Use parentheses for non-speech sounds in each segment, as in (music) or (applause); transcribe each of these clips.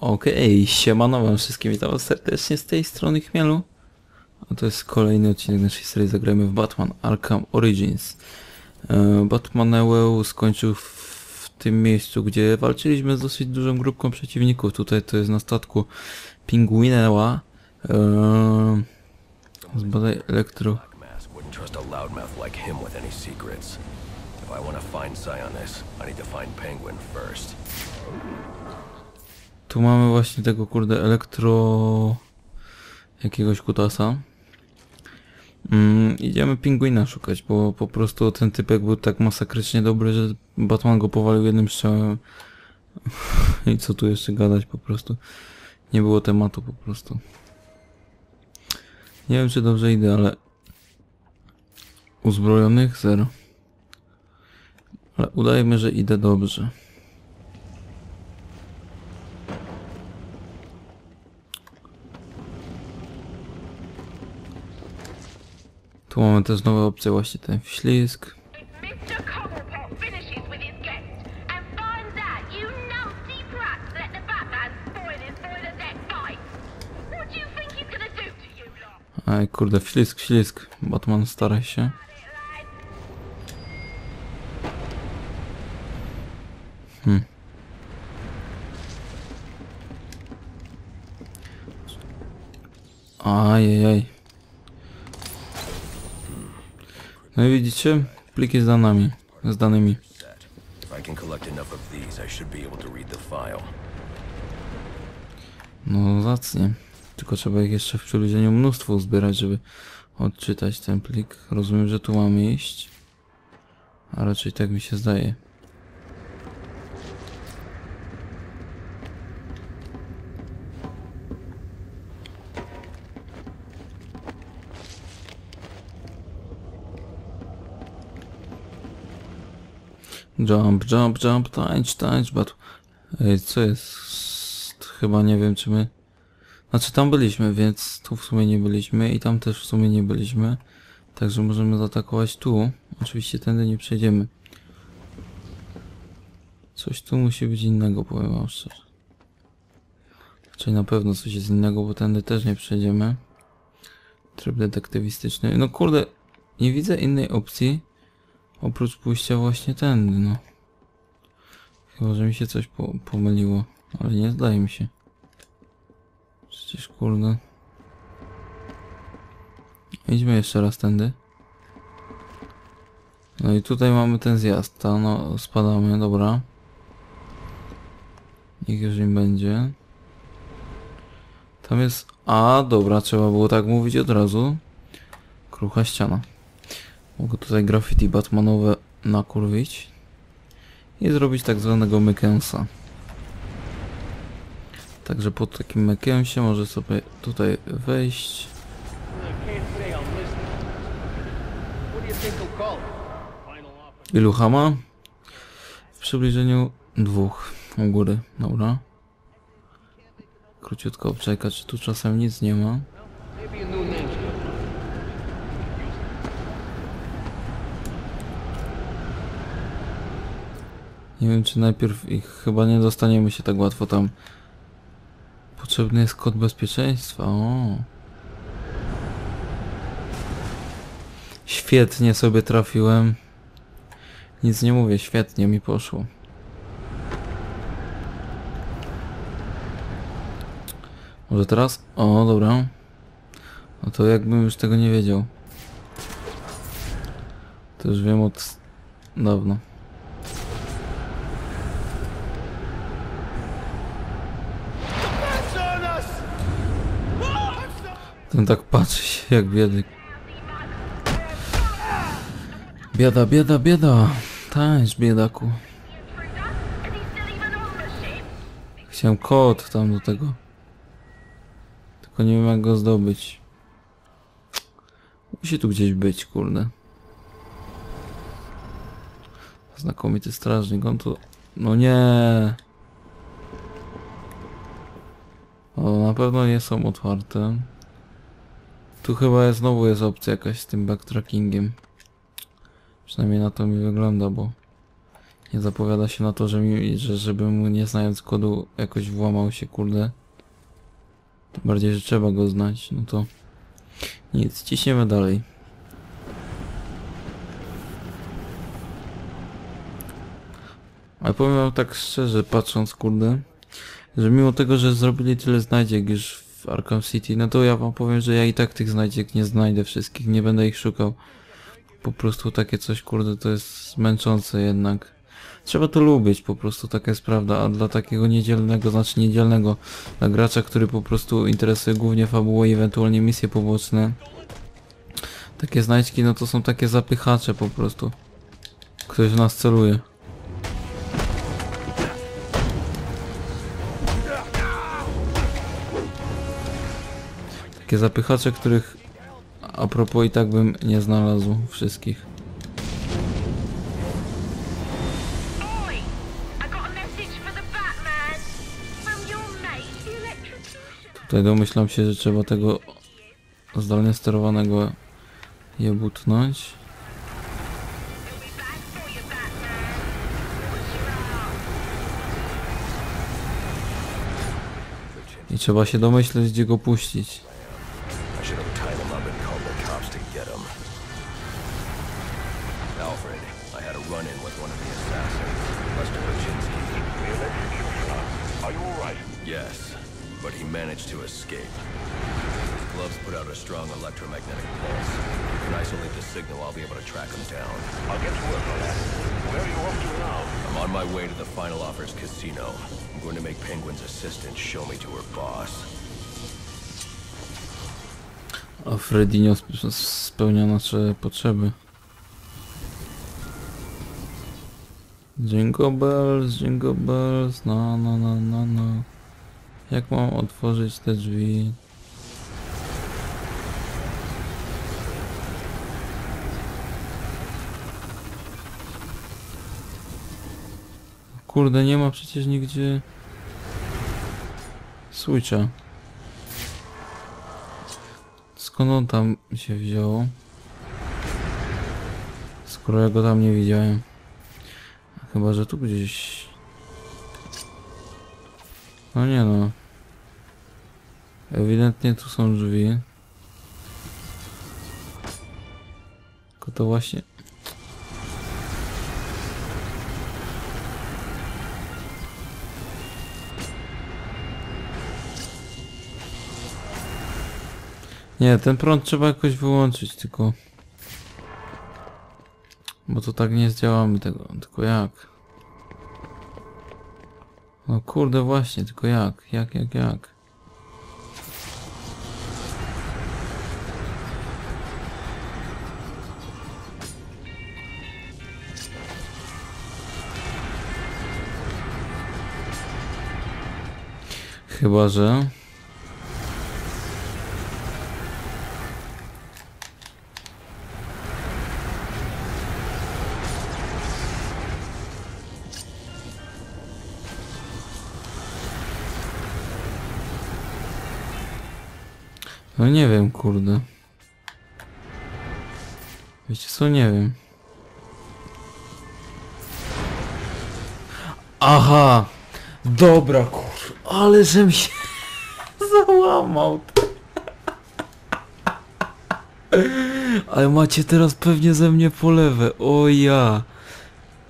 Okej, siemano wam wszystkim, witam was serdecznie z tej strony Chmielu. A to jest kolejny odcinek naszej serii Zagrajmy w Batman Arkham Origins. E, Batman EWE skończył w, tym miejscu, gdzie walczyliśmy z dosyć dużą grupką przeciwników. Tutaj to jest na statku Pingwinella. E, zbadaj elektro... Trust a loudmouth like him with any secrets. If I want to find I need to find Penguin first. Tu mamy właśnie tego kurde elektro... jakiegoś kutasa. Mm, idziemy pingwina szukać, bo po prostu ten typek był tak masakrycznie dobry, że Batman go powalił jednym strzałem. (laughs) I co tu jeszcze gadać po prostu. Nie było tematu po prostu. Nie wiem czy dobrze idę, ale... Uzbrojonych? Zero. Ale udajmy, że idę dobrze. Tu mamy też nowe opcje, właśnie ten ślizg. Mr. Cobblepot finishes with his guest and finds out you nasty brats let the Batman spoil his boiler deck fight. What do you think he's gonna do to you lot? Aj kurde, ślizg, ślizg. Batman staraj się. Hmm. Ajajaj. No i widzicie? Pliki z danymi. Z danymi. No zacnie. Tylko trzeba ich jeszcze w przybliżeniu mnóstwo uzbierać, żeby odczytać ten plik. Rozumiem, że tu mamy iść. A raczej tak mi się zdaje. Jump, jump, jump, tańcz, tańcz, bat. Ej, co jest? Chyba nie wiem, czy my... Znaczy tam byliśmy, więc tu w sumie nie byliśmy i tam też w sumie nie byliśmy. Także możemy zaatakować tu. Oczywiście tędy nie przejdziemy. Coś tu musi być innego, powiem wam szczerze. Czyli na pewno coś jest innego, bo tędy też nie przejdziemy. Tryb detektywistyczny. No kurde, nie widzę innej opcji. Oprócz pójścia właśnie tędy, no. Chyba, że mi się coś po pomyliło. Ale nie zdaje mi się. Przecież kurde. Idźmy jeszcze raz tędy. No i tutaj mamy ten zjazd, ta, no spadamy, dobra. Niech już im będzie. Tam jest... A, dobra, trzeba było tak mówić od razu. Krucha ściana. Mogę tutaj graffiti batmanowe nakurwić. I zrobić tak zwanego mykensa. Także po takim mykensie może sobie tutaj wejść. Ilu hama? W przybliżeniu dwóch u góry, dobra. Króciutko obczekać, tu czasem nic nie ma. Nie wiem, czy najpierw ich chyba nie dostaniemy się tak łatwo tam. Potrzebny jest kod bezpieczeństwa. O. Świetnie sobie trafiłem. Nic nie mówię, świetnie mi poszło. Może teraz? O, dobra. No to jakbym już tego nie wiedział. To już wiem od dawna. Ten tak patrzy się jak biedy. Bieda, bieda, bieda. Tańcz, biedaku. On? Chciałem kod tam do tego. Tylko nie wiem jak go zdobyć. Musi tu gdzieś być, kurde. Znakomity strażnik, on tu... No nie. O, na pewno nie są otwarte. Tu chyba znowu jest opcja jakaś z tym backtrackingiem. Przynajmniej na to mi wygląda, bo Nie zapowiada się na to, że mi, że żebym nie znając kodu jakoś włamał się, kurde. Tym bardziej, że trzeba go znać, no to nic, ciśniemy dalej. Ale powiem wam tak szczerze, patrząc, kurde, że mimo tego, że zrobili tyle znajdziek już w Arkham City, no to ja wam powiem, że ja i tak tych znajdziek nie znajdę wszystkich, nie będę ich szukał. Po prostu takie coś, kurde, to jest męczące jednak. Trzeba to lubić, po prostu taka jest prawda, a dla takiego niedzielnego, znaczy niedzielnego, dla gracza, który po prostu interesuje głównie fabułę i ewentualnie misje poboczne, takie znajdźki, no to są takie zapychacze po prostu. Ktoś w nas celuje. Takie zapychacze, których a propos i tak bym nie znalazł wszystkich. Tutaj domyślam się, że trzeba tego zdalnie sterowanego je butnąć. I trzeba się domyśleć, gdzie go puścić. On my way to the Final Offers Casino. I'm going to make Penguin's assistant show me to her boss. A Fredinio sp- spełnia nasze potrzeby. Jingle bells, jingle bells, na na na na na. Jak mam otworzyć te drzwi? Kurde, nie ma przecież nigdzie switcha. Skąd on tam się wziął? Skoro ja go tam nie widziałem. Chyba, że tu gdzieś... No nie no. Ewidentnie tu są drzwi. Tylko to właśnie... Nie, ten prąd trzeba jakoś wyłączyć, tylko... Bo to tak nie zdziałamy tego, tylko jak? No kurde właśnie, tylko jak? Jak, jak, jak? Chyba, że... No nie wiem, kurde. Wiecie co, nie wiem. Aha! Dobra, kur... Ale żem się (laughs) załamał. Ale macie teraz pewnie ze mnie polewę. O ja.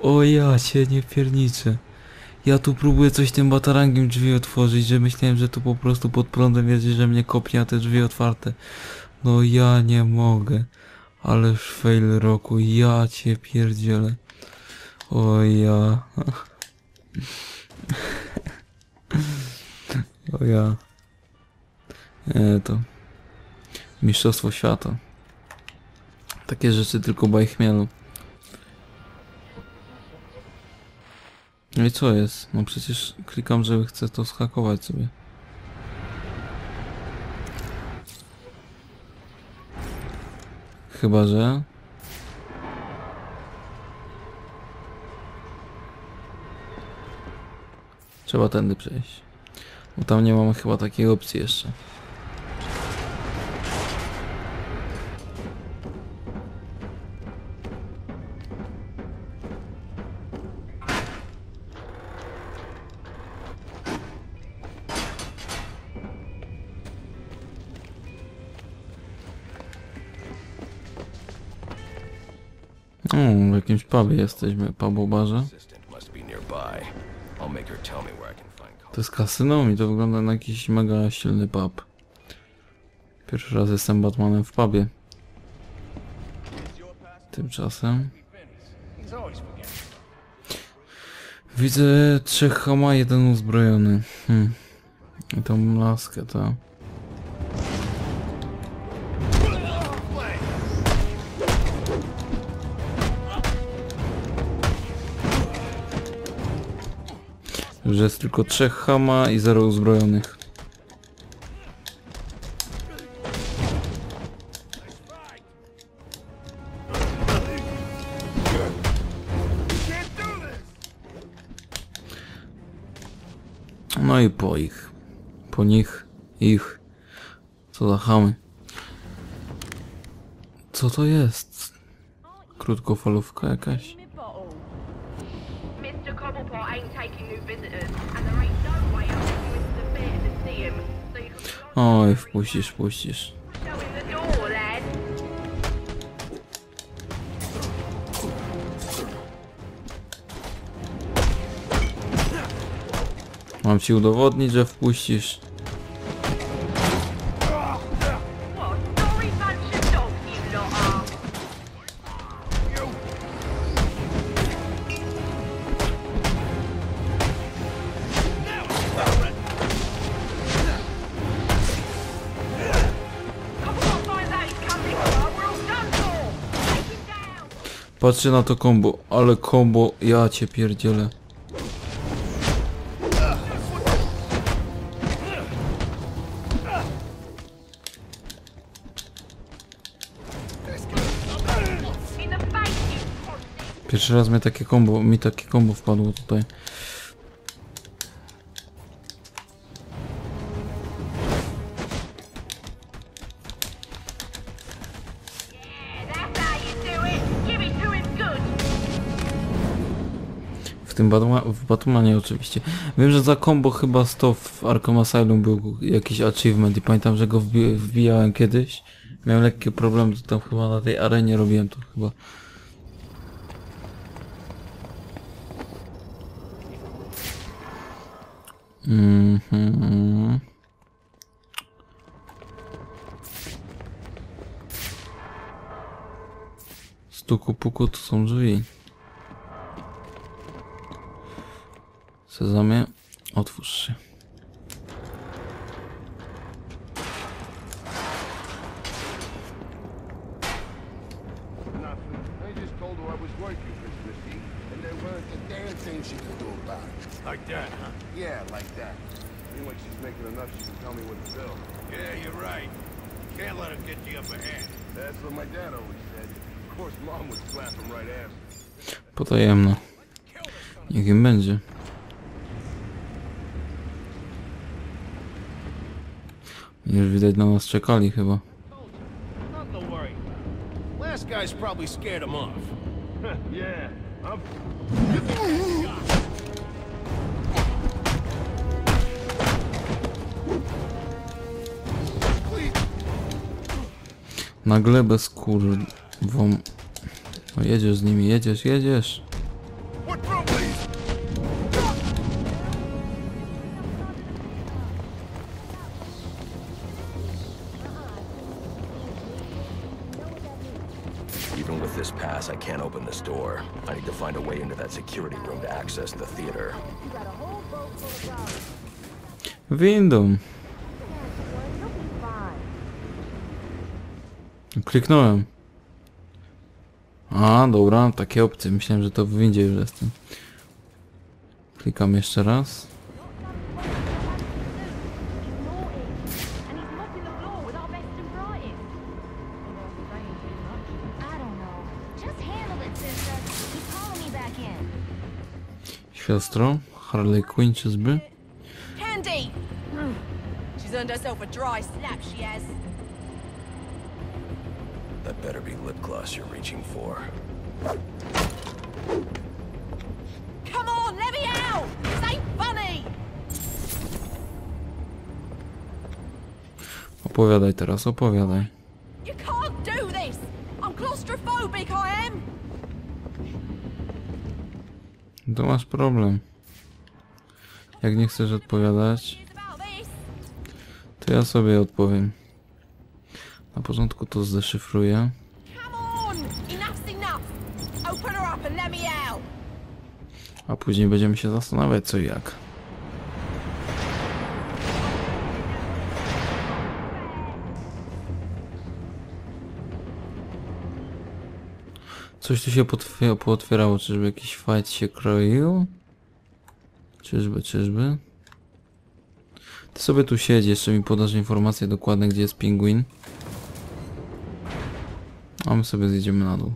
O ja cię nie pierniczę. Ja tu próbuję coś tym batarangiem drzwi otworzyć, że myślałem, że tu po prostu pod prądem jest, że mnie kopnie, a te drzwi otwarte. No ja nie mogę. Ależ fail roku, ja cię pierdzielę. O ja. O ja. Nie, to... Mistrzostwo świata. Takie rzeczy tylko baj No i co jest? No przecież klikam, że chcę to schakować sobie. Chyba, że... Trzeba tędy przejść. Bo tam nie mamy chyba takiej opcji jeszcze. O, w jakimś pubie jesteśmy, find Carl. To jest kasyno i to wygląda na jakiś mega silny pub. Pierwszy raz jestem Batmanem w pubie. Tymczasem widzę trzech hama, jeden uzbrojony. Hmm. I tą laskę, to. Że jest tylko trzech hama i zero uzbrojonych. No i po ich. Po nich. Ich. Co za chamy. Co to jest? Krótkofalówka jakaś? Oj, wpuścisz, wpuścisz. Mam ci udowodnić, że wpuścisz. Patrzcie na to kombo, ale kombo, ja cię pierdzielę. Pierwszy raz mnie takie kombo, mi takie kombo wpadło tutaj. Tym w Batmanie oczywiście. Wiem, że za kombo chyba 100 w Arkham Asylum był jakiś achievement i pamiętam, że go wbi wbijałem kiedyś. Miałem lekkie problemy, to tam chyba na tej arenie robiłem to chyba. Mhm. Stuku puku to są drzwi. Sezamie, otwórz się. Nothing. I just told her I was working for Christy, and there weren't a damn thing she could do about it. Like that, huh? Yeah, like that. Seems like she's making enough she can tell me what to do. Yeah, you're right. Can't let him get the upper hand. That's what my dad always said. Of course, mom would slap him right after. Potajemne. Niech im będzie. Już widać na nas czekali chyba. Last guy's probably scared him off. (laughs) yeah, I'm Na glebę z kurwą. No jedziesz z nimi, jedziesz, jedziesz. Door. I need to find a way into that security room to access the theater. Kliknąłem. A, dobra, takie opcje. Myślałem, że to w windzie już jestem. Klikam jeszcze raz. Siostro, Harley Quinn czyżby? Candy! She's earned herself a dry slap, she has. That better be lip gloss you're reaching for. Come on, let me out! This ain't funny! Opowiadaj teraz, opowiadaj. To masz problem. Jak nie chcesz odpowiadać, to ja sobie odpowiem. Na początku to zdeszyfruję. A później będziemy się zastanawiać co i jak. Coś tu się pootwierało, czyżby jakiś fight się kroił? Czyżby, czyżby? Ty sobie tu siedź, jeszcze mi podasz informacje dokładne, gdzie jest pingwin. A my sobie zjedziemy na dół.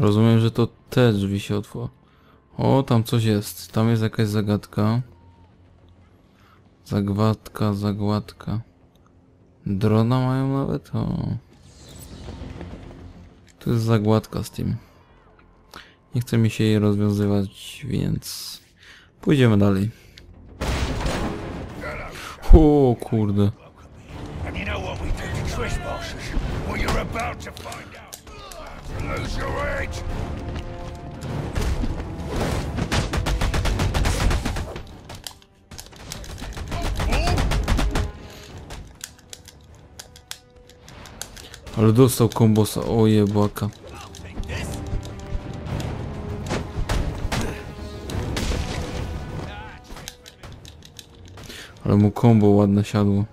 Rozumiem, że to te drzwi się otworzą. O, tam coś jest. Tam jest jakaś zagadka. Zagładka, zagładka. Drona mają nawet? O. Tu jest zagładka z tym. Nie chce mi się jej rozwiązywać, więc... Pójdziemy dalej. O kurde. Ale dostał kombosa. O jebaka. Ale mu kombo ładne siadło.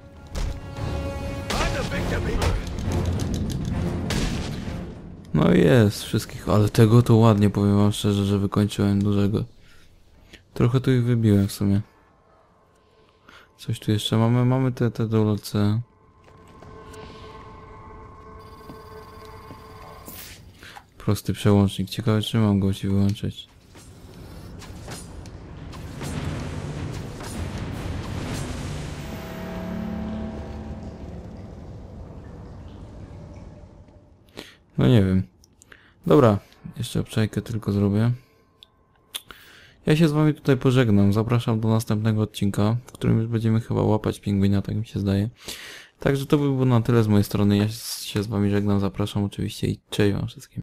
No jest wszystkich, ale tego to ładnie powiem wam szczerze, że wykończyłem dużego. Trochę tu ich wybiłem w sumie. Coś tu jeszcze mamy? Mamy te, te dolce. Prosty przełącznik. Ciekawe czy mam go ci wyłączyć. No nie wiem. Dobra, jeszcze obczajkę tylko zrobię. Ja się z wami tutaj pożegnam. Zapraszam do następnego odcinka, w którym już będziemy chyba łapać pingwina, tak mi się zdaje. Także to by było na tyle z mojej strony. Ja się z wami żegnam, zapraszam oczywiście i cześć wam wszystkim.